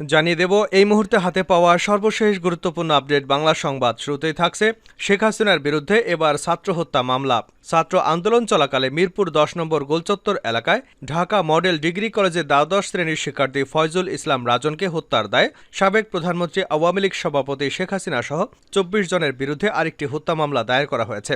জানিয়ে দেব, এই মুহূর্তে হাতে পাওয়া সর্বশেষ গুরুত্বপূর্ণ আপডেট বাংলা সংবাদ। শুরুতেই থাকছে শেখ হাসিনার বিরুদ্ধে এবার ছাত্র হত্যা মামলা। ছাত্র আন্দোলন চলাকালে মিরপুর দশ নম্বর গোলচত্বর এলাকায় ঢাকা মডেল ডিগ্রি কলেজের দ্বাদশ শ্রেণির শিক্ষার্থী ফয়জুল ইসলাম রাজনকে হত্যার দায়ে। সাবেক প্রধানমন্ত্রী, আওয়ামী লীগ সভাপতি শেখ হাসিনা সহ চব্বিশ জনের বিরুদ্ধে আরেকটি হত্যা মামলা দায়ের করা হয়েছে।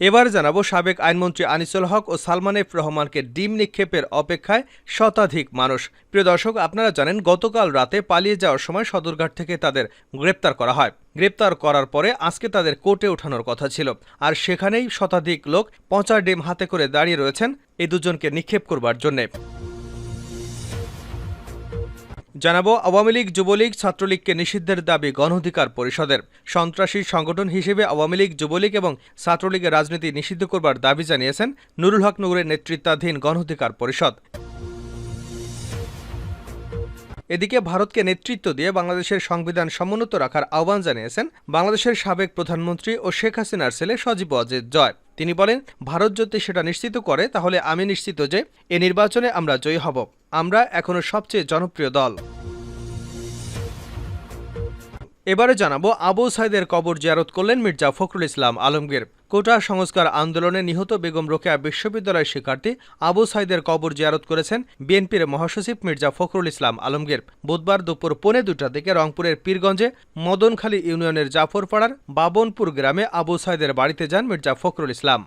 এবার জানাব সাবেক আইনমন্ত্রী আনিসুল হক ও সালমান এফ রহমানকে ডিম নিক্ষেপের অপেক্ষায় শতাধিক মানুষ। প্রিয় দর্শক, আপনারা জানেন, গতকাল রাতে পালিয়ে যাওয়ার সময় সদরঘাট থেকে তাদের গ্রেপ্তার করা হয়। গ্রেপ্তার করার পরে আজকে তাদের কোর্টে ওঠানোর কথা ছিল। আর সেখানেই শতাধিক লোক পঁচার ডিম হাতে করে দাঁড়িয়ে রয়েছেন এই দুজনকে নিক্ষেপ করবার জন্যে। জানাব, আওয়ামী লীগ, যুবলীগ, ছাত্রলীগকে নিষিদ্ধের দাবি গণঅধিকার পরিষদের। সন্ত্রাসী সংগঠন হিসেবে আওয়ামী লীগ, যুবলীগ এবং ছাত্রলীগের রাজনীতি নিষিদ্ধ করবার দাবি জানিয়েছেন নুরুল হক নুরের নেতৃত্বাধীন গণঅধিকার পরিষদ। এদিকে ভারতকে নেতৃত্ব দিয়ে বাংলাদেশের সংবিধান সমুন্নত রাখার আহ্বান জানিয়েছেন বাংলাদেশের সাবেক প্রধানমন্ত্রী ও শেখ হাসিনার ছেলে সজীব অজিত জয়। তিনি বলেন, ভারত যদি সেটা নিশ্চিত করে, তাহলে আমি নিশ্চিত যে এ নির্বাচনে আমরা জয়ী হব। আমরা এখনও সবচেয়ে জনপ্রিয় দল। এবারে জানাব, আবু সাইদের কবর জিয়ারত করলেন মির্জা ফখরুল ইসলাম আলমগীর। কোটা সংস্কার আন্দোলনে নিহত বেগম রোকেয়া বিশ্ববিদ্যালয়ের শিক্ষার্থী আবু সাইদের কবর জিয়ারত করেছেন বিএনপির মহাসচিব মির্জা ফখরুল ইসলাম আলমগীর। বুধবার দুপুর পৌনে দুটা থেকে রংপুরের পীরগঞ্জে মদনখালী ইউনিয়নের জাফরপাড়ার বাবনপুর গ্রামে আবু সাইদের বাড়িতে যান মির্জা ফখরুল ইসলাম।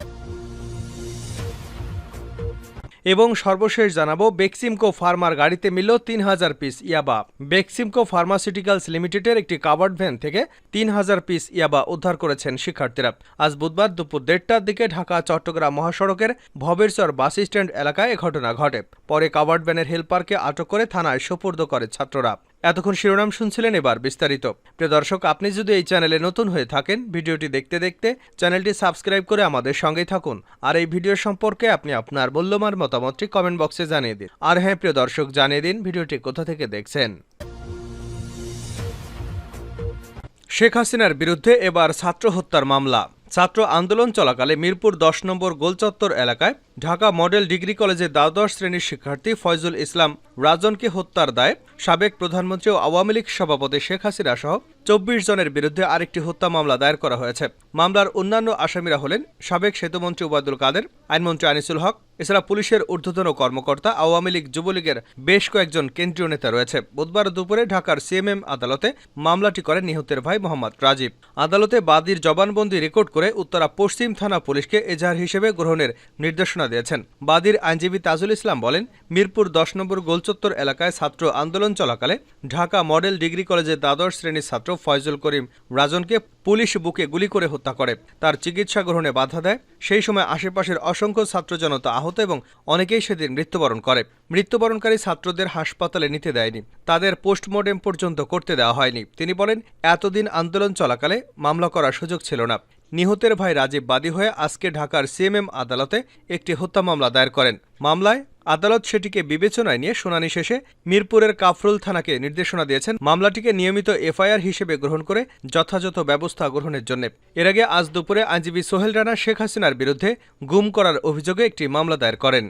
এবং সর্বশেষ জানাব, বেক্সিমকো ফার্মার গাড়িতে মিলল তিন হাজার পিস ইয়াবা। বেক্সিমকো ফার্মাসিউটিক্যালস লিমিটেডের একটি কাভার্ড ভ্যান থেকে তিন হাজার পিস ইয়াবা উদ্ধার করেছেন শিক্ষার্থীরা। আজ বুধবার দুপুর দেড়টার দিকে ঢাকা, চট্টগ্রাম মহাসড়কের ভবেরচর বাস স্ট্যান্ড এলাকায় এ ঘটনা ঘটে। পরে কাভার্ড ভ্যানের হেলপারকে আটক করে থানায় সোপর্দ করে ছাত্ররা। এতক্ষণ শিরোনাম শুনছিলেন এবার বিস্তারিত। প্রিয় দর্শক, আপনি যদি এই চ্যানেলে নতুন হয়ে থাকেন, ভিডিওটি দেখতে দেখতে চ্যানেলটি সাবস্ক্রাইব করে আমাদের সঙ্গেই থাকুন। আর এই ভিডিও সম্পর্কে আপনি আপনার মূল্যবান মতামতটি কমেন্ট বক্সে জানিয়ে দিন। আর হ্যাঁ প্রিয় দর্শক, জানিয়ে দিন ভিডিওটি কোথা থেকে দেখছেন। শেখ হাসিনার বিরুদ্ধে এবার ছাত্র হত্যার মামলা। ছাত্র আন্দোলন চলাকালে মিরপুর দশ নম্বর গোলচত্বর এলাকায় ঢাকা মডেল ডিগ্রি কলেজে দ্বাদশ শ্রেণির শিক্ষার্থী ফয়জুল ইসলাম রাজনকে হত্যার দায়ে সাবেক প্রধানমন্ত্রী ও আওয়ামী লীগ সভাপতি শেখ হাসিনা সহ চব্বিশ জনের বিরুদ্ধে আরেকটি হত্যা মামলা দায়ের করা হয়েছে। মামলার অন্যান্য আসামিরা হলেন সাবেক সেতুমন্ত্রী ওবায়দুল কাদের, আইনমন্ত্রী আনিসুল হক, এছাড়া পুলিশের ঊর্ধ্বতন কর্মকর্তা, আওয়ামী লীগ যুবলীগের বেশ কয়েকজন কেন্দ্রীয় নেতা রয়েছে। বুধবার দুপুরে ঢাকার সিএমএম আদালতে মামলাটি করেন নিহতের ভাই মোহাম্মদ রাজীব। আদালতে বাদীর জবানবন্দি রেকর্ড করে উত্তরা পশ্চিম থানা পুলিশকে এজাহার হিসেবে গ্রহণের নির্দেশনা দিয়েছেন। বাদীর আইনজীবী তাজুল ইসলাম বলেন, মিরপুর দশ নম্বর গোলচত্বর এলাকায় ছাত্র আন্দোলন চলাকালে ঢাকা মডেল ডিগ্রি কলেজের দ্বাদশ শ্রেণির ছাত্র ফয়জুল করিম রাজনকে পুলিশ বুকে গুলি করে হত্যা করে। তার চিকিৎসা গ্রহণে বাধা দেয়। সেই সময় আশেপাশের অসংখ্য ছাত্র জনতা আহত এবং অনেকেই সেদিন মৃত্যুবরণ করে। মৃত্যুবরণকারী ছাত্রদের হাসপাতালে নিতে দেয়নি। তাদের পোস্টমর্টেম পর্যন্ত করতে দেওয়া হয়নি। তিনি বলেন, এতদিন আন্দোলন চলাকালে মামলা করার সুযোগ ছিল না। নিহতের ভাই রাজীব বাদী হয়ে আজকে ঢাকার সিএমএম আদালতে একটি হত্যা মামলা দায়ের করেন। মামলায় আদালত সেটিকে বিবেচনায় নিয়ে শুনানি শেষে মিরপুরের কাফরুল থানাকে নির্দেশনা দিয়েছেন। মামলাটিকে নিয়মিত এফআইআর হিসেবে গ্রহণ করে যথাযথ ব্যবস্থা গ্রহণের জন্য। এর আগে আজ দুপুরে আইনজীবী সোহেল রানা শেখ হাসিনার বিরুদ্ধে গুম করার অভিযোগে একটি মামলা দায়ের করেন।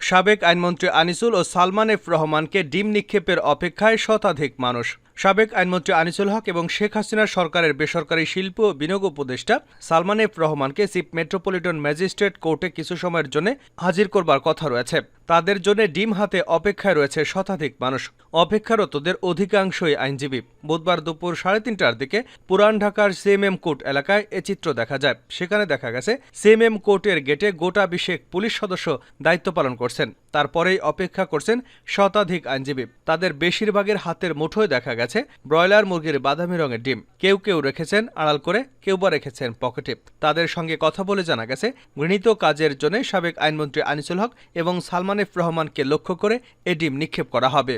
সাবেক আইনমন্ত্রী আনিসুল ও সালমান এফ রহমানকে ডিম নিক্ষেপের অপেক্ষায় শতাধিক মানুষ সাবেক আইনমন্ত্রী আনিসুল হক এবং শেখ হাসিনার সরকারের বেসরকারি শিল্প ও বিনিয়োগ উপদেষ্টা সালমান এফ রহমানকে চিফ মেট্রোপলিটন ম্যাজিস্ট্রেট কোর্টে কিছু সময়ের জন্য হাজির করবার কথা রয়েছে। তাদের জন্য ডিম হাতে অপেক্ষায় রয়েছে শতাধিক মানুষ। অপেক্ষারতদের অধিকাংশই আইনজীবী। বুধবার দুপুর সাড়ে তিনটার দিকে পুরান ঢাকার সিএমএম কোর্ট এলাকায় এ চিত্র দেখা যায়। সেখানে দেখা গেছে, সিএমএম কোর্টের গেটে গোটা বিশেক পুলিশ সদস্য দায়িত্ব পালন করছেন। তারপরেই অপেক্ষা করছেন শতাধিক আইনজীবী। তাদের বেশিরভাগের হাতের মুঠোয় দেখা গেছে। ব্রয়লার মুরগির বাদামি রঙের ডিম। কেউ কেউ রেখেছেন আড়াল করে, কেউ বা রেখেছেন পকেটে। তাদের সঙ্গে কথা বলে জানা গেছে গৃহীত কাজের জন্য সাবেক আইনমন্ত্রী আনিসুল হক এবং সালমানিফ রহমানকে লক্ষ্য করে এ ডিম নিক্ষেপ করা হবে।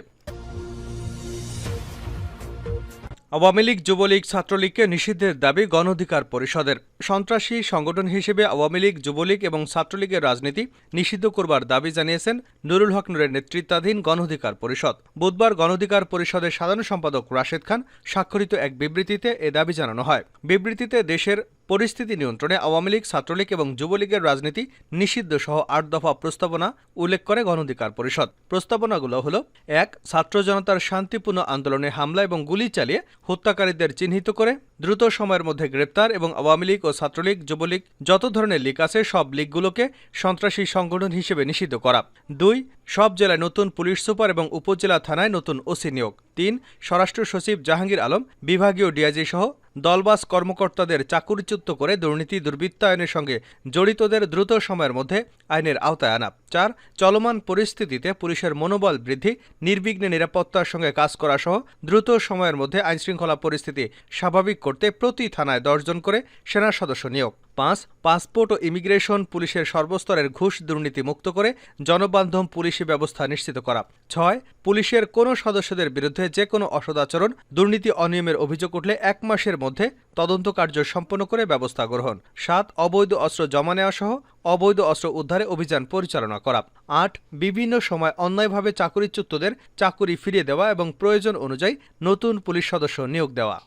আওয়ামী লীগ, যুবলীগ, ছাত্রলীগকে নিষিদ্ধের দাবি গণঅধিকার পরিষদের। সন্ত্রাসী সংগঠন হিসেবে আওয়ামী লীগ, যুবলীগ এবং ছাত্রলীগের রাজনীতি নিষিদ্ধ করবার দাবি জানিয়েছেন নুরুল হক নুরের নেতৃত্বাধীন গণঅধিকার পরিষদ। বুধবার গণঅধিকার পরিষদের সাধারণ সম্পাদক রাশেদ খান স্বাক্ষরিত এক বিবৃতিতে এ দাবি জানানো হয়। বিবৃতিতে দেশের পরিস্থিতি নিয়ন্ত্রণে আওয়ামী লীগ, ছাত্রলীগ এবং যুবলীগের রাজনীতি নিষিদ্ধ সহ আট দফা প্রস্তাবনা উল্লেখ করে গণধিকার পরিষদ। প্রস্তাবনাগুলো হল, এক, ছাত্র জনতার শান্তিপূর্ণ আন্দোলনে হামলা এবং গুলি চালিয়ে হত্যাকারীদের চিহ্নিত করে দ্রুত সময়ের মধ্যে গ্রেপ্তার এবং আওয়ামী লীগ ও ছাত্রলীগ, যুবলীগ, যত ধরনের লীগ আছে, সব লীগগুলোকে সন্ত্রাসী সংগঠন হিসেবে নিষিদ্ধ করা। দুই, সব জেলায় নতুন পুলিশ সুপার এবং উপজেলা থানায় নতুন ওসি নিয়োগ। তিন, স্বরাষ্ট্র সচিব জাহাঙ্গীর আলম, বিভাগীয় ডিআইজি সহ দলবাস কর্মকর্তাদের চাকুরিচ্যুত করে দুর্নীতি, দুর্বৃত্তায়নের সঙ্গে জড়িতদের দ্রুত সময়ের মধ্যে আইনের আওতায় আনা। চার, চলমান পরিস্থিতিতে পুলিশের মনোবল বৃদ্ধি, নির্বিঘ্নে নিরাপত্তার সঙ্গে কাজ করা সহ দ্রুত সময়ের মধ্যে আইনশৃঙ্খলা পরিস্থিতি স্বাভাবিক করতে প্রতি থানায় দশজন করে সেনা সদস্য নিয়োগ। পাঁচ, পাসপোর্ট ও ইমিগ্রেশন পুলিশের সর্বস্তরের ঘুষ দুর্নীতি মুক্ত করে জনবান্ধব পুলিশি ব্যবস্থা নিশ্চিত করা। ছয়, পুলিশের কোনো সদস্যদের বিরুদ্ধে যে কোনো অসদাচরণ দুর্নীতি অনিয়মের অভিযোগ উঠলে এক মাসের মধ্যে তদন্ত কার্য সম্পন্ন করে ব্যবস্থা গ্রহণ। সাত, অবৈধ অস্ত্র জমা নেওয়া সহ অবৈধ অস্ত্র উদ্ধারে অভিযান পরিচালনা করা। আট, বিভিন্ন সময় অন্যায়ভাবে চাকরিচ্যুতদের চাকুরি ফিরিয়ে দেওয়া এবং প্রয়োজন অনুযায়ী নতুন পুলিশ সদস্য নিয়োগ দেওয়া।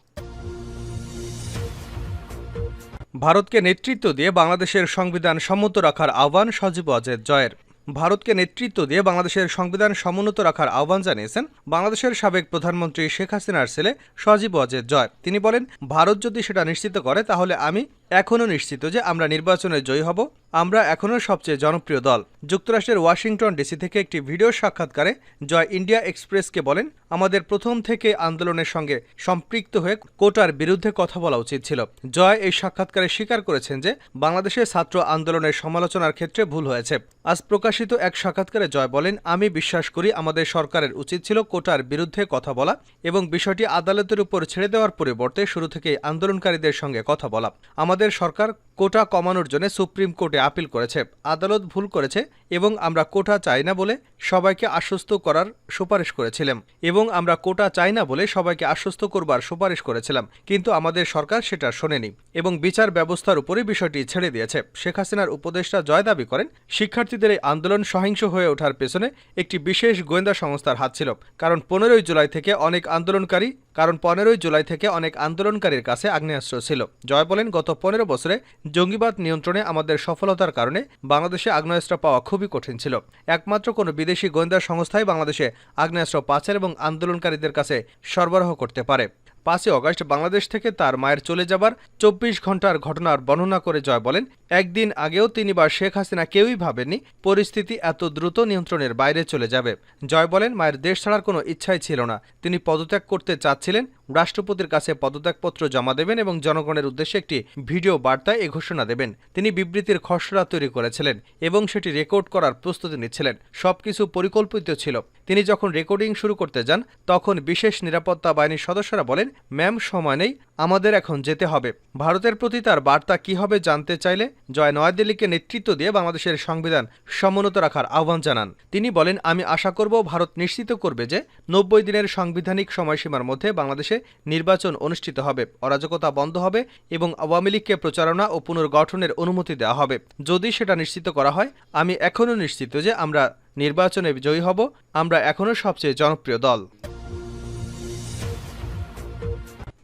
ভারতকে নেতৃত্ব দিয়ে বাংলাদেশের সংবিধান সম্মত রাখার আহ্বান সজীব অজেদ জয়ের। ভারতকে নেতৃত্ব দিয়ে বাংলাদেশের সংবিধান সমুন্নত রাখার আহ্বান জানিয়েছেন বাংলাদেশের সাবেক প্রধানমন্ত্রী শেখ হাসিনার ছেলে সজীব অজেদ জয়। তিনি বলেন, ভারত যদি সেটা নিশ্চিত করে, তাহলে আমি এখনও নিশ্চিত যে আমরা নির্বাচনে জয়ী হব। আমরা এখনও সবচেয়ে জনপ্রিয় দল। যুক্তরাষ্ট্রের ওয়াশিংটন ডিসি থেকে একটি ভিডিও সাক্ষাৎকারে জয় ইন্ডিয়া এক্সপ্রেসকে বলেন, আমাদের প্রথম থেকে আন্দোলনের সঙ্গে সম্পৃক্ত হয়ে কোটার বিরুদ্ধে কথা বলা উচিত ছিল। জয় এই সাক্ষাৎকারে স্বীকার করেছেন যে, বাংলাদেশের ছাত্র আন্দোলনের সমালোচনার ক্ষেত্রে ভুল হয়েছে। আজ প্রকাশিত এক সাক্ষাৎকারে জয় বলেন, আমি বিশ্বাস করি আমাদের সরকারের উচিত ছিল কোটার বিরুদ্ধে কথা বলা এবং বিষয়টি আদালতের উপর ছেড়ে দেওয়ার পরিবর্তে শুরু থেকেই আন্দোলনকারীদের সঙ্গে কথা বলা। আমাদের সরকার কোটা কমানোর জন্য সুপ্রিম কোর্টে আপিল করেছে। আদালত ভুল করেছে এবং আমরা কোটা চাই না বলে সবাইকে আশ্বস্ত করার সুপারিশ করেছিলাম এবং আমরা কোটা চাই না বলে সবাইকে আশ্বস্ত করবার সুপারিশ করেছিলাম। কিন্তু আমাদের সরকার সেটা শোনেনি এবং বিচার ব্যবস্থার উপরই বিষয়টি ছেড়ে দিয়েছে। শেখ হাসিনার উপদেষ্টা জয় দাবি করেন, শিক্ষার্থীদের এই আন্দোলন সহিংস হয়ে ওঠার পেছনে একটি বিশেষ গোয়েন্দা সংস্থার হাত ছিল। কারণ পনেরোই জুলাই থেকে অনেক আন্দোলনকারী, কারণ পনেরোই জুলাই থেকে অনেক আন্দোলনকারীর কাছে আগ্নেয়াস্ত্র ছিল। জয় বলেন, গত পনেরো বছরে জঙ্গিবাদ নিয়ন্ত্রণে আমাদের সফলতার কারণে বাংলাদেশে আগ্নেয়াস্ত্র পাওয়া খুবই কঠিন ছিল। একমাত্র কোনো বিদেশি গোয়েন্দা সংস্থাই বাংলাদেশে আগ্নেয়াস্ত্র পাচার এবং আন্দোলনকারীদের কাছে সরবরাহ করতে পারে। পাঁচই অগস্ট বাংলাদেশ থেকে তার মায়ের চলে যাবার চব্বিশ ঘণ্টার ঘটনার বর্ণনা করে জয় বলেন, একদিন আগেও তিনি বা শেখ হাসিনা কেউই ভাবেননি পরিস্থিতি এত দ্রুত নিয়ন্ত্রণের বাইরে চলে যাবে। জয় বলেন, মায়ের দেশ ছাড়ার কোনো ইচ্ছাই ছিল না। তিনি পদত্যাগ করতে চাচ্ছিলেন, রাষ্ট্রপতির কাছে পদত্যাগপত্র জমা দেবেন এবং জনগণের উদ্দেশ্যে একটি ভিডিও বার্তায় এ ঘোষণা দেবেন। তিনি বিবৃতির খসড়া তৈরি করেছিলেন এবং সেটি রেকর্ড করার প্রস্তুতি নিচ্ছিলেন। সবকিছু পরিকল্পিত ছিল। তিনি যখন রেকর্ডিং শুরু করতে যান, তখন বিশেষ নিরাপত্তা বাহিনীর সদস্যরা বলেন ম্যাম সময় নেই আমাদের এখন যেতে হবে। ভারতের প্রতি তার বার্তা কি হবে জানতে চাইলে জয় নয়াদিল্লিকে নেতৃত্ব দিয়ে বাংলাদেশের সংবিধান সমুন্নত রাখার আহ্বান জানান। তিনি বলেন, আমি আশা করব ভারত নিশ্চিত করবে যে নব্বই দিনের সাংবিধানিক সময়সীমার মধ্যে বাংলাদেশে নির্বাচন অনুষ্ঠিত হবে। অরাজকতা বন্ধ হবে এবং আওয়ামী লীগকে প্রচারণা ও পুনর্গঠনের অনুমতি দেওয়া হবে। যদি সেটা নিশ্চিত করা হয়, আমি এখনও নিশ্চিত যে আমরা নির্বাচনে জয়ী হব। আমরা এখনও সবচেয়ে জনপ্রিয় দল।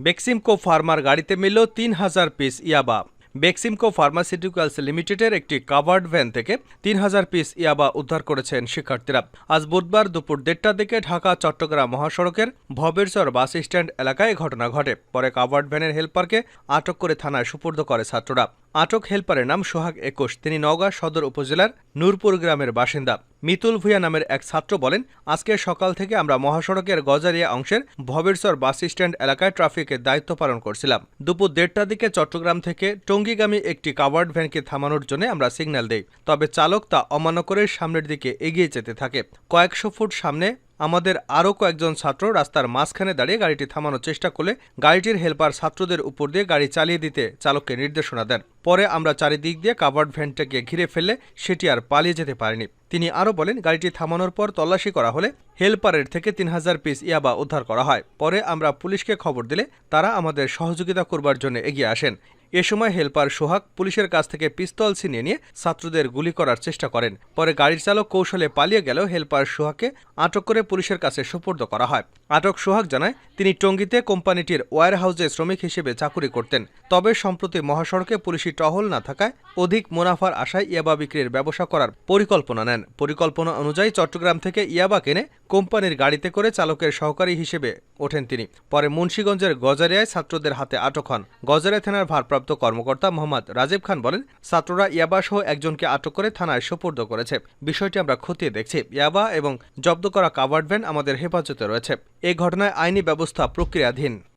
বেক্সিমকো ফার্মার গাড়িতে মিলল তিন হাজার পিস ইয়াবা। বেক্সিমকো ফার্মাসিউটিক্যালস লিমিটেডের একটি কাভার্ড ভ্যান থেকে তিন হাজার পিস ইয়াবা উদ্ধার করেছেন শিক্ষার্থীরা। আজ বুধবার দুপুর দেড়টার দিকে ঢাকা, চট্টগ্রাম মহাসড়কের ভবেরচর বাস স্ট্যান্ড এলাকায় ঘটনা ঘটে। পরে কাভার্ড ভ্যানের হেলপারকে আটক করে থানায় সুপর্দ করে ছাত্ররা। আটক হেলপারের নাম সোহাগ একুশ। তিনি নওগাঁ সদর উপজেলার নূরপুর গ্রামের বাসিন্দা। মিতুল ভুয়া নামের এক ছাত্র বলেন, আজকে সকাল থেকে আমরা মহাসড়কের গজারিয়া অংশের ভবেরচর বাস স্ট্যান্ড এলাকায় ট্রাফিকের দায়িত্ব পালন করছিলাম। দুপুর দেড়টার দিকে চট্টগ্রাম থেকে টঙ্গীগামী একটি কাভার্ড ভ্যানকে থামানোর জন্য আমরা সিগন্যাল দেই, তবে চালক তা অমান্য করে সামনের দিকে এগিয়ে যেতে থাকে। কয়েকশো ফুট সামনে আমাদের আরও কয়েকজন ছাত্র রাস্তার মাঝখানে দাঁড়িয়ে গাড়িটি থামানোর চেষ্টা করলে গাড়িটির হেলপার ছাত্রদের উপর দিয়ে গাড়ি চালিয়ে দিতে চালককে নির্দেশনা দেন। পরে আমরা চারিদিক দিয়ে কাভার্ড ভ্যানটাকে ঘিরে ফেললে সেটি আর পালিয়ে যেতে পারেনি। তিনি আরও বলেন, গাড়িটি থামানোর পর তল্লাশি করা হলে হেলপারের থেকে তিন হাজার পিস ইয়াবা উদ্ধার করা হয়। পরে আমরা পুলিশকে খবর দিলে তারা আমাদের সহযোগিতা করবার জন্য এগিয়ে আসেন। এ সময় হেলপার সোহাগ পুলিশের কাছ থেকে পিস্তল ছিনিয়ে নিয়ে ছাত্রদের গুলি করার চেষ্টা করেন। পরে গাড়ির চালক কৌশলে পালিয়ে গেলেও হেলপার সোহাগকে আটক করে পুলিশের কাছে সোপর্দ করা হয়। আটক সোহাগ জানায়, তিনি টঙ্গীতে কোম্পানিটির ওয়্যার হাউসে শ্রমিক হিসেবে চাকুরি করতেন। তবে সম্প্রতি মহাসড়কে পুলিশি টহল না থাকায় অধিক মুনাফার আশায় ইয়াবা বিক্রির ব্যবসা করার পরিকল্পনা নেন। পরিকল্পনা অনুযায়ী চট্টগ্রাম থেকে ইয়াবা কিনে কোম্পানির গাড়িতে করে চালকের সহকারী হিসেবে ওঠেন তিনি। পরে মুন্সীগঞ্জের গজারিয়ায় ছাত্রদের হাতে আটক হন। গজারিয়া থানার ভারপ্রাপ্ত কর্মকর্তা মোহাম্মদ রাজীব খান বলেন, ছাত্ররা ইয়াবা সহ একজনকে আটক করে থানায় সোপর্দ করেছে। বিষয়টি আমরা খতিয়ে দেখছি। ইয়াবা এবং জব্দ করা কাভার্ড ভ্যান আমাদের হেফাজতে রয়েছে। এই ঘটনায় আইনি ব্যবস্থা প্রক্রিয়াধীন।